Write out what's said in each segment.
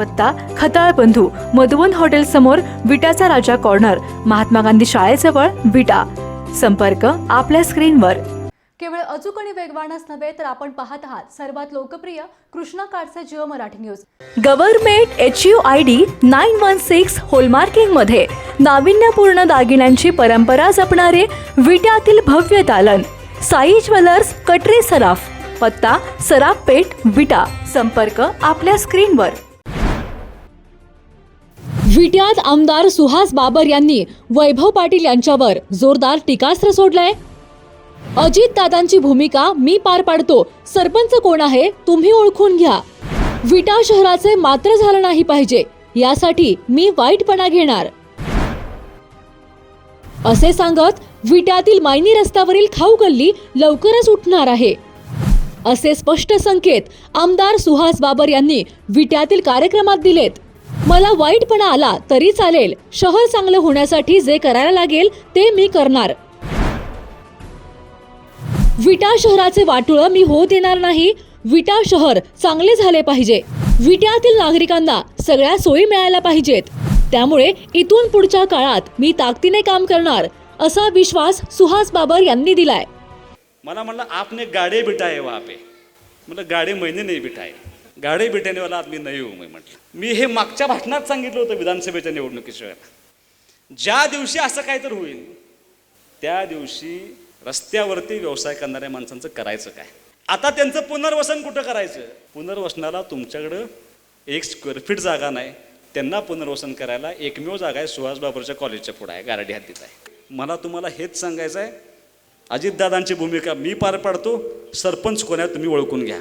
पत्ता खताळ बंधू मधुवन हॉटेल समोर विटाचा राजा कॉर्नर महात्मा गांधी शाळेजवळ विटा. संपर्क आपल्या स्क्रीनवर. केवळ अचूक आणि वेगवानच नव्हे तर आपण पाहत आहात सर्वात लोकप्रिय कृष्णा काडचे Jio Marathi news. Government H U I D nine one six होलमार्किंगमध्ये नाविन्यपूर्ण दागिन्यांची परंपरा जपणारे विट्यातील भव्य दालन. साई ज्वेलर्स कटरे सराफ पत्ता सराफ पेठ विटा. संपर्क आपल्या स्क्रीनवर. विट्यात आमदार सुहास बाबर यांनी वैभव पाटील यांच्यावर जोरदार टीकास्त्र सोडलंय. अजित दादांची भूमिका मी पार पाडतो. सरपंच कोण आहे तुम्ही ओळखून घ्या. विटा शहराचे मात्र झालं नाही पाहिजे यासाठी मी वाईटपणा घेणार. असे सांगत विट्यातील मायनी रस्त्यावरील खाऊ गल्ली लवकरच उठणार आहे. असे स्पष्ट संकेत आमदार सुहास बाबर यांनी विट्यातील कार्यक्रमात दिलेत. मला वाईटपणा आला तरी चालेल. शहर चांगलं होण्यासाठी जे करायला लागेल ते मी करणार. विटा शहराचे वाटुळ मी होऊ देणार नाही. विटा शहर चांगले झाले पाहिजे. विट्यातील नागरिकांना सगळ्या सोयी मिळायला पाहिजेत. त्यामुळे इथून पुढच्या काळात मी ताकदीने काम करणार असा विश्वास सुहास बाबर यांनी दिलाय. मला म्हणलं आपने गाडे बिठाए वहाँ पे. गाडे महिने नाही बिठाए गाडे बिठाने आदमी नाही येऊ मी म्हटलं. मी हे मागच्या भाषणात सांगितलं होतं विधानसभेच्या निवडणुकीच्या वेळेला ज्या दिवशी असं काहीतरी होईल त्या दिवशी रस्त्यावरती व्यवसाय करणाऱ्या माणसांचं करायचं काय? आता त्यांचं पुनर्वसन कुठं करायचं? पुनर्वसनाला तुमच्याकडं एक स्क्वेअर फीट जागा नाही. त्यांना पुनर्वसन करायला एकमेव जागा आहे सुहास बाबरच्या कॉलेजच्या पुढं आहे गारडी हद्दीत आहे. मला तुम्हाला हेच सांगायचं आहे अजितदादांची भूमिका मी पार पाडतो सरपंच कोण आहे तुम्ही ओळखून घ्या.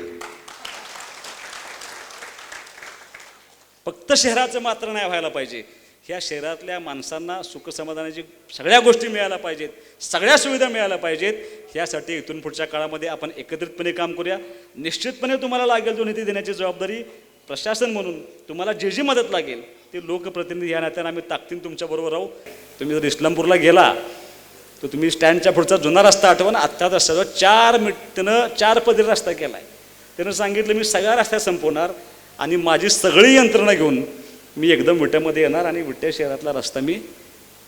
फक्त शहराचं मात्र नाही व्हायला पाहिजे. ह्या शहरातल्या माणसांना सुखसमाधानाची सगळ्या गोष्टी मिळायला पाहिजेत सगळ्या सुविधा मिळायला पाहिजेत. यासाठी इथून पुढच्या काळामध्ये आपण एकत्रितपणे काम करूया. निश्चितपणे तुम्हाला लागेल तो निधी देण्याची जबाबदारी प्रशासन म्हणून. तुम्हाला जे जी मदत लागेल ते लोकप्रतिनिधी या नात्यानं आम्ही ताकदीन तुमच्याबरोबर राहू. तुम्ही जर इस्लामपूरला गेला तर तुम्ही स्टँडच्या पुढचा जुना रस्ता आठवा ना आत्ता सगळं चार मिट त्यानं चार पदरी रस्ता केला आहे त्यानं सांगितलं मी सगळ्या रस्त्या संपवणार. आणि माझी सगळी यंत्रणा घेऊन मी एकदम विट्यामध्ये येणार आणि विट्या शहरातला रस्ता मी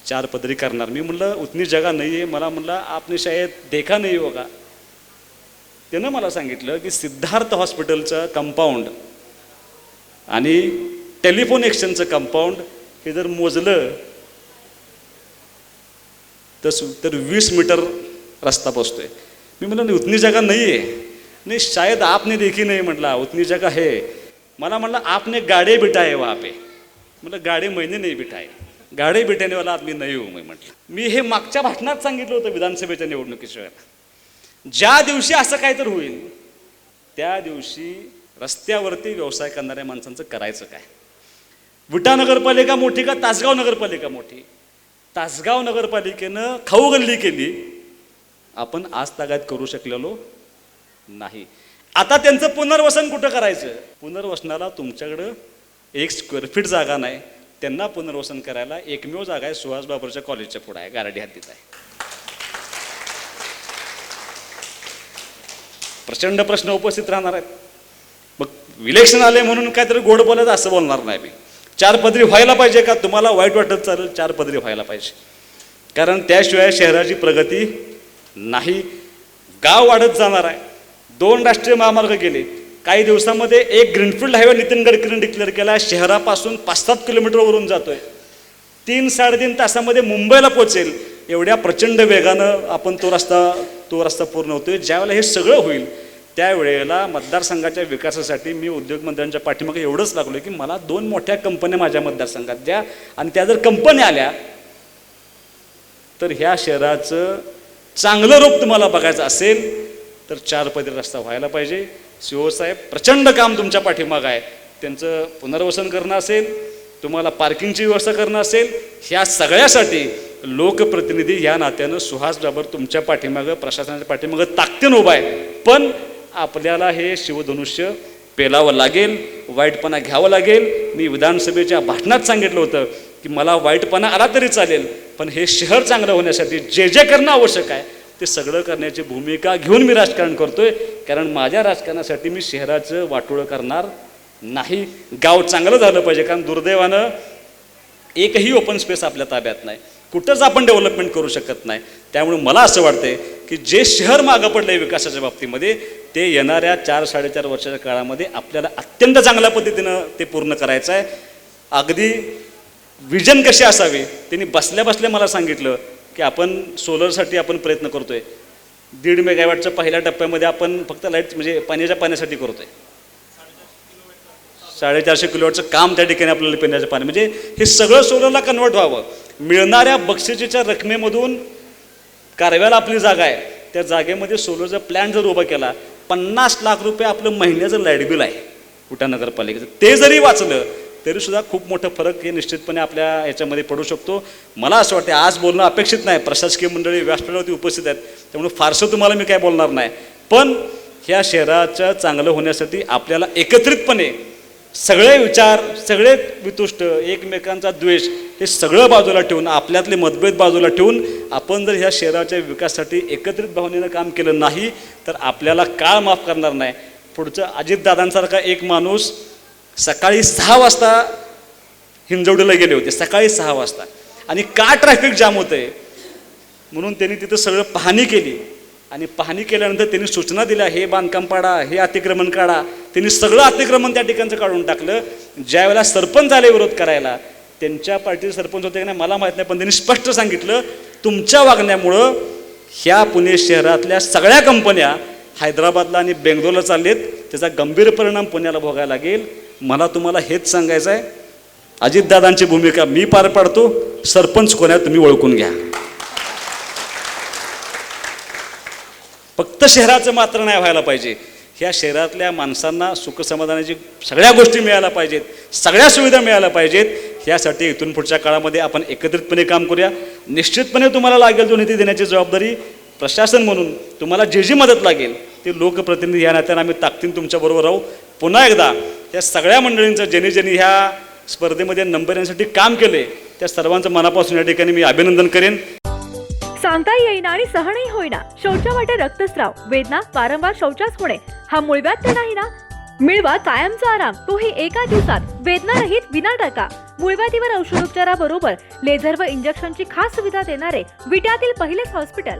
चार पदरी करणार. मी म्हणलं उतनी जगा नाही आहे. मला म्हणलं आपने शायद देखा नाही होगा. त्यानं मला सांगितलं की सिद्धार्थ हॉस्पिटलचं कंपाऊंड आणि टेलिफोन एक्सचेंजचं कंपाऊंड हे जर मोजलं तर सु- तर वीस मीटर रस्ता पोचतोय मी म्हणलं नाही उतनी जगा नाही आहे. नाही शायद आपने देखी नाही म्हटला. उतनी जगा हे. मला म्हणला आपने गाडे बिठाए वहाँ पे. म्हटलं गाडे महिने नाही बिठाए. गाडे बिठाने वाला आदमी नाही हो मी म्हटलं. मी हे मागच्या भाषणात सांगितलं होतं विधानसभेच्या निवडणुकीशिवाय ज्या दिवशी असं काय तर होईल त्या दिवशी रस्त्यावरती व्यवसाय करणाऱ्या माणसांचं करायचं काय? विटा नगरपालिका मोठी का तासगाव नगरपालिका मोठी? तासगाव नगरपालिकेनं खाऊ गल्ली केली. आपण आज तागायत करू शकलेलो नाही. आता त्यांचं पुनर्वसन कुठं करायचं? पुनर्वसनाला तुमच्याकडं एक स्क्वेअर फीट जागा नाही. त्यांना पुनर्वसन करायला एकमेव जागा आहे सुहास बाबरच्या कॉलेजच्या पुढं आहे गारडी हद्दीत आहे. प्रचंड प्रश्न उपस्थित राहणार आहेत. मग इलेक्शन आले म्हणून काहीतरी गोड बोलायचं असं बोलणार नाही मी. चार पदरी व्हायला पाहिजे का? तुम्हाला वाईट वाटत चालेल चार पदरी व्हायला पाहिजे. कारण त्याशिवाय शहराची प्रगती नाही. गाव वाढत जाणार आहे. दोन राष्ट्रीय महामार्ग गेले. काही दिवसामध्ये एक ग्रीनफील्ड हायवे नितीन गडकरीने डिक्लेअर केला शहरापासून पाच सात किलोमीटरवरून जातोय. तीन साडेतीन तासामध्ये मुंबईला पोचेल एवढ्या प्रचंड वेगानं आपण तो रस्ता तो रस्ता पूर्ण होतोय. ज्यावेळेला हे सगळं होईल त्यावेळेला मतदारसंघाच्या विकासासाठी मी उद्योगमंत्र्यांच्या पाठीमागे एवढंच लागलो की मला दोन मोठ्या कंपन्या माझ्या मतदारसंघात द्या. आणि त्या जर कंपन्या आल्या तर ह्या शहराचं चांगलं रूप तुम्हाला बघायचं असेल. तर चार पदरी रस्ता व्हायला पाहिजे. शिवसाहेब प्रचंड काम तुमच्या पाठीमागं आहे. त्यांचं पुनर्वसन करणं असेल तुम्हाला पार्किंगची व्यवस्था करणं असेल ह्या सगळ्यासाठी लोकप्रतिनिधी या नात्यानं सुहास डाबर तुमच्या पाठीमागं प्रशासनाच्या पाठीमागं ताकदीनं उभा आहे. पण आपल्याला हे शिवधनुष्य पेलावं लागेल वाईटपणा घ्यावं लागेल. मी विधानसभेच्या भाषणात सांगितलं होतं की मला वाईटपणा आला तरी चालेल पण हे शहर चांगलं होण्यासाठी जे जे करणं आवश्यक आहे ते सगळं करण्याची भूमिका घेऊन मी राजकारण करतोय. कारण माझ्या राजकारणासाठी मी शहराचं वाटोळं करणार नाही. गाव चांगलं झालं पाहिजे कारण दुर्दैवानं एकही ओपन स्पेस आपल्या ताब्यात नाही. कुठंच आपण डेव्हलपमेंट करू शकत नाही. त्यामुळे मला असं वाटतंय की जे शहर मागं पडलं आहे विकासाच्या बाबतीमध्ये ते येणाऱ्या चार साडेचार वर्षाच्या काळामध्ये आपल्याला अत्यंत चांगल्या पद्धतीनं ते पूर्ण करायचं आहे अगदी विजन कशी असावी? त्यांनी बसल्या बसल्या मला सांगितलं की आपण सोलरसाठी आपण प्रयत्न करतो आहे दीड मेगावॅटच्या पहिल्या टप्प्यामध्ये आपण फक्त लाइट म्हणजे पाण्याच्या पाण्यासाठी करतो आहे साडेचारशे किलोवॅटचं काम त्या ठिकाणी आपल्याला पिण्याचं पाणी. म्हणजे हे सगळं सोलरला कन्वर्ट व्हावं. मिळणाऱ्या बक्षिसीच्या रकमेमधून कारव्याला आपली जागा आहे. त्या जागेमध्ये सोलरचा प्लॅन जर उभा केला पन्नास लाख रुपये आपलं महिन्याचं लाइट बिल आहे. उटा नगरपालिकेचं. ते जरी वाचलं तरीसुद्धा खूप मोठं फरक हे निश्चितपणे आपल्या याच्यामध्ये पडू शकतो. मला असं वाटतं आज बोलणं अपेक्षित नाही. प्रशासकीय मंडळी व्यासपीठावरती उपस्थित आहेत. त्यामुळे फारसं तुम्हाला मी काय बोलणार नाही. पण ह्या शहराचं चांगलं होण्यासाठी आपल्याला एकत्रितपणे सगळे विचार सगळे वितुष्ट एकमेकांचा द्वेष हे सगळं बाजूला ठेवून आपल्यातले मतभेद बाजूला ठेवून आपण जर ह्या शहराच्या विकासासाठी एकत्रित भावनेनं काम केलं नाही तर आपल्याला काळ माफ करणार नाही. पुढचं अजितदादांसारखा एक माणूस सकाळी सहा वाजता हिंजवडीला गेले होते सकाळी सहा वाजता. आणि का ट्रॅफिक जाम होतं आहे म्हणून त्यांनी तिथं सगळं पाहणी केली. आणि पाहणी केल्यानंतर त्यांनी सूचना दिल्या हे बांधकाम पाडा हे अतिक्रमण काढा. त्यांनी सगळं अतिक्रमण त्या ठिकाणचं काढून टाकलं. ज्या वेळेला सरपंच आले विरोध करायला त्यांच्या पार्टीचे सरपंच होते की नाही मला माहीत नाही पण त्यांनी स्पष्ट सांगितलं तुमच्या वागण्यामुळं ह्या पुणे शहरातल्या सगळ्या कंपन्या हैदराबादला आणि बेंगलोरला चाललेत. त्याचा गंभीर परिणाम पुण्याला भोगायला लागेल. मला तुम्हाला हेच सांगायचं आहे अजितदादांची भूमिका मी पार पाडतो सरपंच कोण आहे तुम्ही ओळखून घ्या. फक्त शहराचं मात्र नाही व्हायला पाहिजे. ह्या शहरातल्या माणसांना सुखसमाधानाची सगळ्या गोष्टी मिळायला पाहिजेत सगळ्या सुविधा मिळायला पाहिजेत. यासाठी इथून पुढच्या काळामध्ये आपण एकत्रितपणे काम करूया. निश्चितपणे तुम्हाला लागेल जो निधी देण्याची जबाबदारी प्रशासन म्हणून. तुम्हाला जी जी मदत लागेल ते लोकप्रतिनिधी या नात्यानं आम्ही ताकदीन तुमच्याबरोबर राहू. पुन्हा एकदा या सगळ्या मंडळींचं ज्यांनी ज्यांनी ह्या स्पर्धेमध्ये नंबर येण्यासाठी काम केले त्या सर्वांचं मनापासून या ठिकाणी मी अभिनंदन करेन. सांगता येईना आणि सहनही होईना. शौचा वाटे रक्तस्राव वेदना वारंवार शौचास होणे हा मुळव्यात तर नाही ना? मिळवा कायमचा आराम. तोही एका दिवसात. वेदना रहित विना टाका मूळव्याधीवर औषधोपचाराबरोबर लेझर व इंजेक्शनची खास सुविधा देणारे विट्यातील पहिलेच हॉस्पिटल